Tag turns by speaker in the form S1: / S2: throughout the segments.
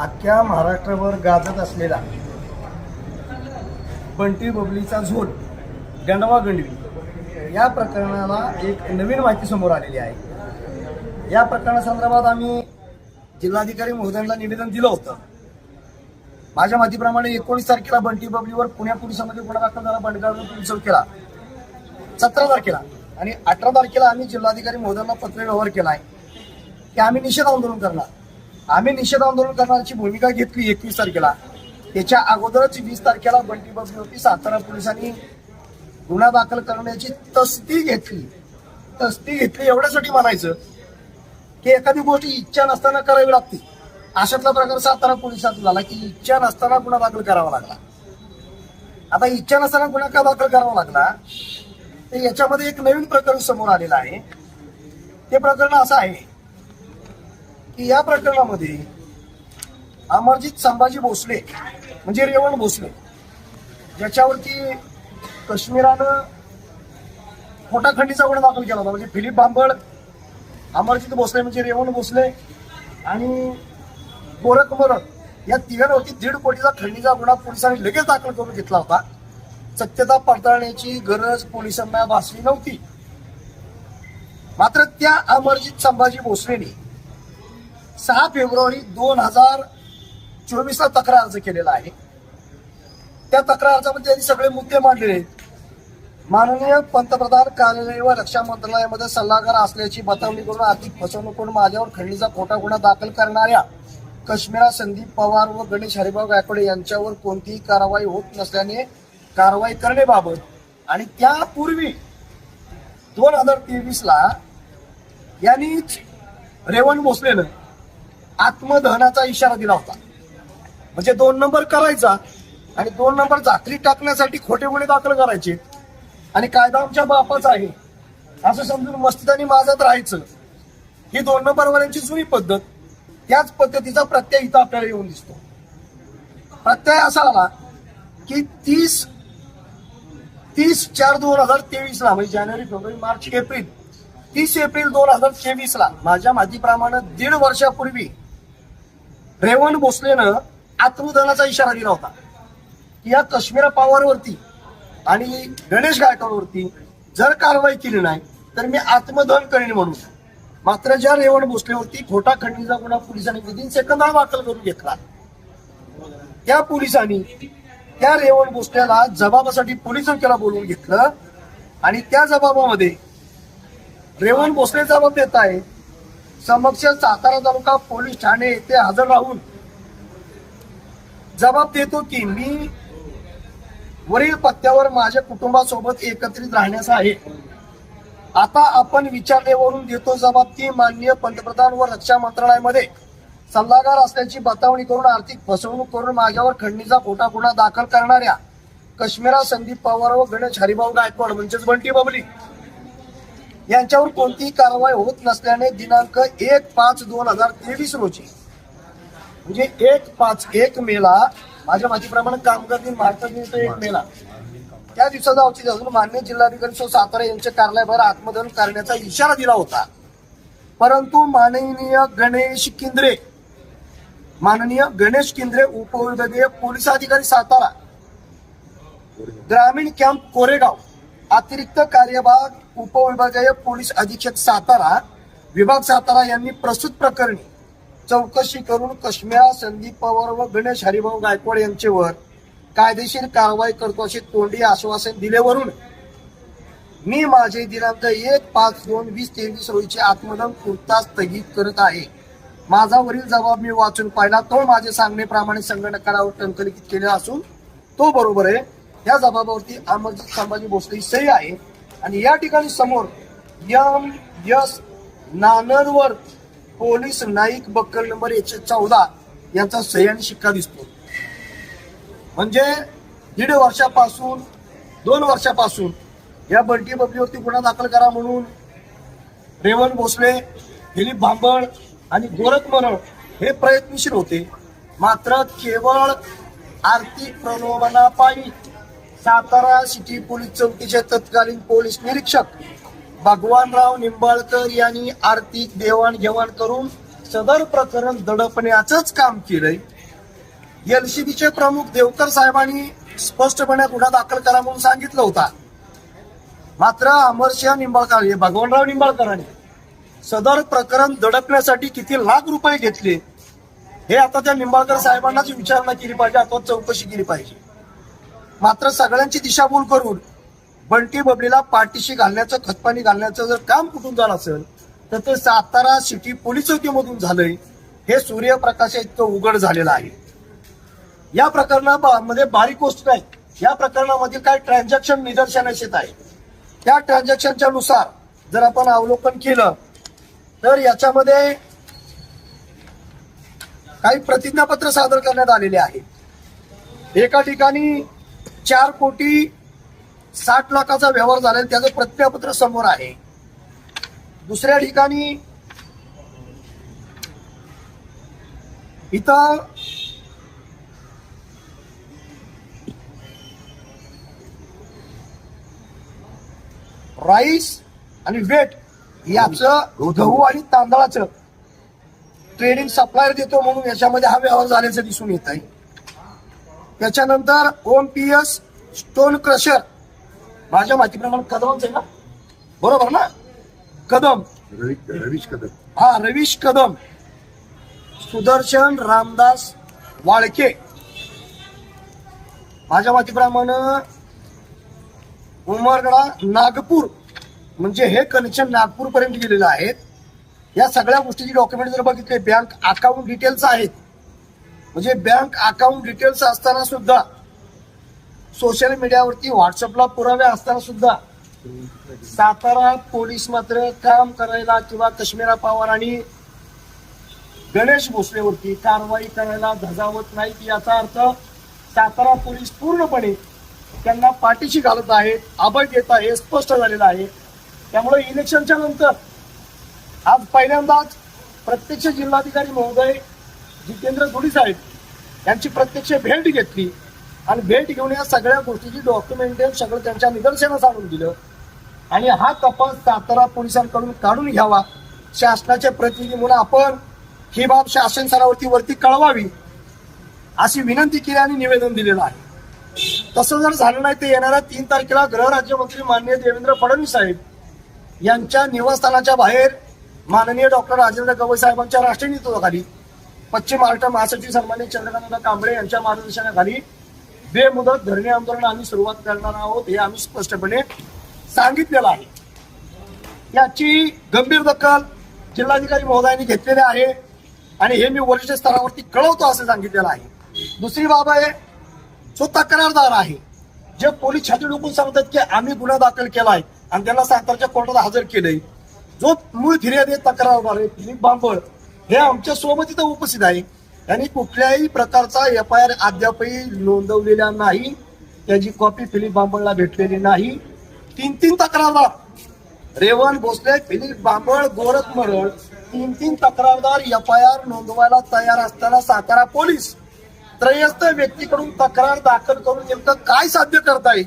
S1: अख्ख्या महाराष्ट्रावर गाजत असलेला बंटी बबलीचा झोल गंडवा गंडवी या प्रकरणाला एक नवीन माहिती समोर आलेली आहे. या प्रकरणासंदर्भात आम्ही जिल्हाधिकारी महोदयांना निवेदन दिलं होतं. माझ्या माहितीप्रमाणे एकोणीस तारखेला बंटी बबलीवर पुण्या पोलिसांमध्ये गुन्हा दाखल झाला बंडगाव पोलीस केला. सतरा तारखेला आणि अठरा तारखेला आम्ही जिल्हाधिकारी महोदयांना पत्र व्यवहार केला आहे की आम्ही निषेध आंदोलन करणार. आम्ही निषेध आंदोलन करण्याची भूमिका घेतली एकवीस तारखेला. त्याच्या अगोदरच वीस तारखेला बंटी बबलीवरती सातारा पोलिसांनी गुन्हा दाखल करण्याची तस्ती घेतली. तस्ती घेतली एवढ्यासाठी म्हणायचं की एखादी गोष्ट इच्छा नसताना करावी लागते. अशातला प्रकार सातारा पोलिसात झाला की इच्छा नसताना गुन्हा दाखल करावा लागला. आता इच्छा नसताना गुन्हा का दाखल करावा लागला? तर याच्यामध्ये एक नवीन प्रकरण समोर आलेलं आहे. ते प्रकरण असं आहे की या प्रकरणामध्ये अमरजित संभाजी भोसले म्हणजे रेवण भोसले ज्याच्यावरती काश्मीरानं खोटा खंडीचा गुन्हा दाखल केला होता. म्हणजे फिलिप बांबळ अमरजित भोसले म्हणजे रेवण भोसले आणि गोरख मरक या तिघांवरती दीड कोटीचा खंडीचा गुन्हा पोलिसांनी लगेच दाखल करून घेतला होता. सत्यता पडताळण्याची गरज पोलिसांना भासली नव्हती. मात्र त्या अमरजित संभाजी भोसलेने सहा फेब्रुवारी दोन हजार चोवीसला तक्रार अर्ज केलेला आहे. त्या तक्रार अर्जामध्ये त्यांनी सगळे मुद्दे मांडलेले आहेत. माननीय पंतप्रधान कार्यालय व रक्षा मंत्रालयामध्ये सल्लागार असल्याची बतावणी करून आर्थिक फसवणूक करून माझ्यावर खंडणीचा खोटा गुन्हा दाखल करणाऱ्या कश्मीरा संदीप पवार व गणेश हरिभाऊ गायकवाड यांच्यावर कोणतीही कारवाई होत नसल्याने कारवाई करण्याबाबत आणि त्यापूर्वी दोन हजार तेवीसला यांनीच रेवण भोसलेनं आत्मदहनाचा इशारा दिला होता. म्हणजे दोन नंबर करायचा आणि दोन नंबर झाकरी टाकण्यासाठी खोटे गुन्हे दाखल करायचे. आणि कायदा आमच्या बापाचा आहे. असं समजून मस्तिदानी माझ्यात राहायचं. ही दोन नंबरवाल्यांची जुनी पद्धत. त्याच पद्धतीचा प्रत्यय इथं आपल्याला येऊन दिसतो. प्रत्यय असा आला की तीस तीस चार दोन हजार तेवीस ला म्हणजे जानेवारी फेब्रुवारी मार्च एप्रिल तीस एप्रिल दोन हजार तेवीस ला माझ्या माहितीप्रमाणे दीड वर्षापूर्वी रेवण भोसलेनं आत्मदनाचा इशारा दिला होता. की या काश्मीर पवारवरती आणि गणेश गायकवाडवरती जर कारवाई केली नाही तर मी आत्मदहन करेन म्हणून. मात्र ज्या रेवण भोसलेवरती खोटा खंडणीचा गुन्हा पोलिसांनी विदिन सेकंदात दाखल करून घेतला त्या पोलिसांनी त्या रेवण भोसल्याला जबाबासाठी पोलीस चौकीला बोलवून घेतलं आणि त्या जबाबामध्ये रेवण भोसले जबाब देत आहे समक्ष सातारा तालुका पोलीस ठाणे येथे हजर राहून जबाब देतो की मी वरील पत्त्यावर माझ्या कुटुंबासोबत एकत्रित राहण्याचा आहे. आता आपण विचारलेवरून देतो जबाब ती माननीय पंतप्रधान व रक्षा मंत्रालयामध्ये सल्लागार असल्याची बतावणी करून आर्थिक फसवणूक करून माझ्यावर खंडणीचा खोटा गुन्हा दाखल करणाऱ्या काश्मीरा संदीप पवार व गणेश हरिभाऊ गायकवाड म्हणजेच बंटी बबली यांच्यावर कोणतीही कारवाई होत नसल्याने दिनांक एक पाच दोन हजार तेवीस रोजी म्हणजे एक पाच एक मेला माझ्या माहितीप्रमाणे कामगार दिन भारतात दिन एक मेला. त्या दिवसाचा औचित्य असून मान्य जिल्हाधिकारी सो सातारा यांच्या कार्यालयावर आत्मदहन करण्याचा इशारा दिला होता. परंतु माननीय गणेश किंद्रे माननीय गणेश किंद्रे उपविभागीय पोलीस अधिकारी सातारा ग्रामीण कॅम्प कोरेगाव अतिरिक्त कार्यभाग उपविभागीय पोलीस अधीक्षक सातारा विभाग सातारा यांनी प्रस्तुत प्रकरणी चौकशी करून कश्मीरा संदीप पवार व गणेश हरिभाऊ गायकवाड यांच्यावर कायदेशीर कारवाई करतो असे तोंडी आश्वासन दिल्यावरून मी माझे दिनांक एक पाच दोन वीस तेवीस रोजीचे आत्मदहन पुरता स्थगित करत आहे. माझा वरील जबाब मी वाचून पाहिला. तो माझे सांगण्याप्रमाणे संगणकावर टंकलिखित केला असून तो बरोबर आहे. या जबाबावरती अमरजित संभाजी भोसले ही सही आहे. आणि या ठिकाणी समोर यम यस नानरवर पोलीस नाईक बक्कल नंबर एकशे चौदा यांचा सही आणि शिक्का दिसतो. म्हणजे दीड वर्षापासून दोन वर्षापासून या बंटी बबलीवरती गुन्हा दाखल करा म्हणून रेवण भोसले दिलीप भांबळ आणि गोरख मरळ हे प्रयत्नशील होते. मात्र केवळ आर्थिक प्रलोभनापायी सातारा सिटी पोलीस चौकीचे तत्कालीन पोलीस निरीक्षक भगवानराव निंबाळकर यांनी आर्थिक देवाणघेवाण करून सदर प्रकरण दडपण्याचंच काम केलंय. एलसीबीचे प्रमुख देवकर साहेबांनी स्पष्टपणे गुन्हा दाखल करा म्हणून सांगितलं होता. मात्र अमरसिंह निंबाळकर हे भगवानराव निंबाळकरांनी सदर प्रकरण दडपण्यासाठी किती लाख रुपये घेतले हे आता त्या निंबाळकर साहेबांनाच विचारणा केली पाहिजे अथवा चौकशी केली पाहिजे. मात्र सगळ्यांची दिशाभूल करून बंटी बबलीला पाठीशी घालण्याचं खतपाणी घालण्याचं जर काम कुठून झालं असेल तर ते सातारा सिटी पोलीस चौकीमधून झालंय. हे सूर्यप्रकाश इतकं उघड झालेलं आहे. या प्रकरणामध्ये बारीक गोष्ट नाही. या प्रकरणामधील काही ट्रान्झॅक्शन निदर्शनास येत आहे. त्या ट्रान्झॅक्शनच्या नुसार जर आपण अवलोकन केलं तर याच्यामध्ये काही प्रतिज्ञापत्र सादर करण्यात आलेले आहेत एका ठिकाणी चार कोटी साठ लाखाचा व्यवहार झाला त्याचं प्रत्ययपत्र समोर आहे. दुसऱ्या ठिकाणी इथं राईस आणि वेट याचं गहू आणि तांदळाचं ट्रेडिंग सप्लायर देतो म्हणून याच्यामध्ये हा व्यवहार झाल्याचं दिसून येत आहे. त्याच्यानंतर Om P S stone crusher. माझ्या माहितीप्रमाणे कदमच आहे ना? बरोबर ना? कदम.
S2: रवी रवीश कदम.
S1: हा रवीश कदम. सुदर्शन रामदास वाळके. माझ्या माहितीप्रमाणे उमरगडा नागपूर म्हणजे हे कनेक्शन नागपूर पर्यंत गेलेलं आहेत. या सगळ्या गोष्टीची डॉक्युमेंट जर बघितले बँक अकाउंट डिटेल्स आहेत. म्हणजे बँक अकाउंट डिटेल्स असताना सुद्धा सोशल मीडियावरती व्हॉट्सअपला पुरावे असताना सुद्धा सातारा पोलीस मात्र काम करायला किंवा कश्मीरा पवार आणि गणेश भोसलेवरती कारवाई करायला धजावत नाही याचा अर्थ सातारा पोलीस पूर्णपणे त्यांना पाठीशी घालत आहेत अभय देत आहे स्पष्ट झालेलं आहे. त्यामुळे इलेक्शनच्या नंतर आज पहिल्यांदाच प्रत्यक्ष जिल्हाधिकारी महोदय जितेंद्र धुडी साहेब यांची प्रत्यक्ष भेट घेतली आणि भेट घेऊन या सगळ्या गोष्टीची डॉक्युमेंटेशन सगळं त्यांच्या निदर्शनास आणून दिलं. आणि हा तपास सातारा पोलिसांकडून काढून घ्यावा. शासनाचे प्रतिनिधी म्हणून आपण ही बाब शासन स्तरावरती वरती कळवावी अशी विनंती केली आणि निवेदन दिलेलं आहे. तसं जर झालं नाही तर येणाऱ्या तीन तारखेला गृहराज्यमंत्री माननीय देवेंद्र फडणवीस साहेब यांच्या निवासस्थानाच्या बाहेर माननीय डॉक्टर राजेंद्र गवई साहेबांच्या राष्ट्रीय नेतृत्वाखाली पश्चिम महाराष्ट्र महासचिव सन्मान्य चंद्रकांत कांबळे यांच्या मार्गदर्शनाखाली बेमुदत धरणे आंदोलन आम्ही सुरुवात करणार आहोत हे आम्ही स्पष्टपणे सांगितलेलं आहे. याची गंभीर दखल जिल्हाधिकारी महोदयांनी घेतलेली आहे आणि हे मी वरिष्ठ स्तरावरती कळवतो असं सांगितलेलं आहे. दुसरी बाब आहे जो तक्रारदार आहे जे पोलीस छाती लोकून सांगतात की आम्ही गुन्हा दाखल केलाय आणि त्यांना सातारच्या कोर्टात हजर केलंय जो मूळ फिर्यादी तक्रारदार आहे दिलीप बांबळ. हे आमच्यासोबत इथं उपस्थित आहे. त्यांनी कुठल्याही प्रकारचा एफ आय आर अद्यापही नोंदवलेला नाही. त्याची कॉपी फिलिप बांबळला भेटलेली नाही. तीन तीन तक्रारदार. रेवण भोसले फिलिप बांबळ गोरख मरळ तीन तीन तक्रारदार एफ आय आर नोंदवायला तयार असताना सातारा पोलीस त्रयस्थ व्यक्तीकडून तक्रार दाखल करून नेमकं काय साध्य करताय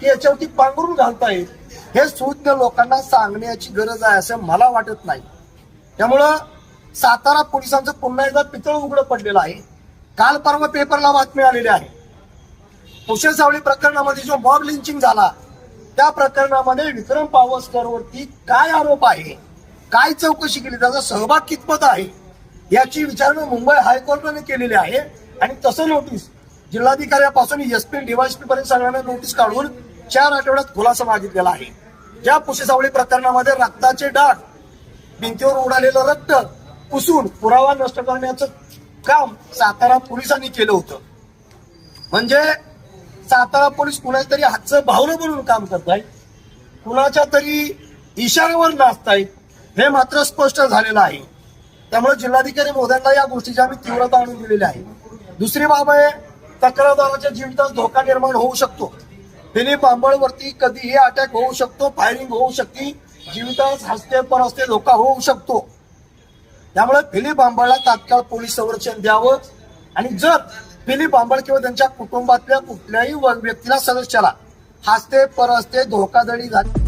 S1: की याच्यावरती पांघरून घालताय हे सुज्ञ लोकांना सांगण्याची गरज आहे असं मला वाटत नाही. त्यामुळं सातारा पोलिसांचं पुन्हा एकदा पितळ उघडं पडलेलं आहे. काल परवा पेपरला बातमी आलेली आहे. कुशल सावळी प्रकरणामध्ये जो मॉब लिंचिंग झाला त्या प्रकरणामध्ये विक्रम पावसकर वरती काय आरोप आहे? काय चौकशी केली? त्याचा सहभाग कितपत आहे? याची विचारणा मुंबई हायकोर्टाने केलेली आहे. आणि तसं नोटीस जिल्हाधिकाऱ्यापासून एसपी डीवायसपी पर्यंत सगळ्यांना नोटीस काढून चार आठवड्यात खुलासा मागितलेला आहे. ज्या पुशेसावळी प्रकरणामध्ये रक्ताचे डाग भिंतीवर उडालेलं रक्त पुसून पुरावा नष्ट करण्याचं काम सातारा पोलिसांनी केलं होतं. म्हणजे सातारा पोलीस कुणाच्या तरी हातचं भावलं म्हणून काम करतायत कुणाच्या तरी इशाऱ्यावर नाचतायत हे मात्र स्पष्ट झालेलं आहे. त्यामुळे जिल्हाधिकारी मोद्यांना या गोष्टीची आम्ही तीव्रता आणून दिलेली आहे. दुसरी बाब आहे तक्रारदाराच्या जीवितात धोका निर्माण होऊ शकतो. दिलीप आंबळवरती कधीही अटॅक होऊ शकतो फायरिंग होऊ शकते जीवितास हस्ते परहस्ते धोका होऊ शकतो. त्यामुळे फिलिप आंबळला तात्काळ पोलीस संरक्षण द्यावं. आणि जर फिलिप आंबळ किंवा त्यांच्या कुटुंबातल्या कुठल्याही व- व्यक्तीला सदस्याला हसते परसते धोकाधडी झाली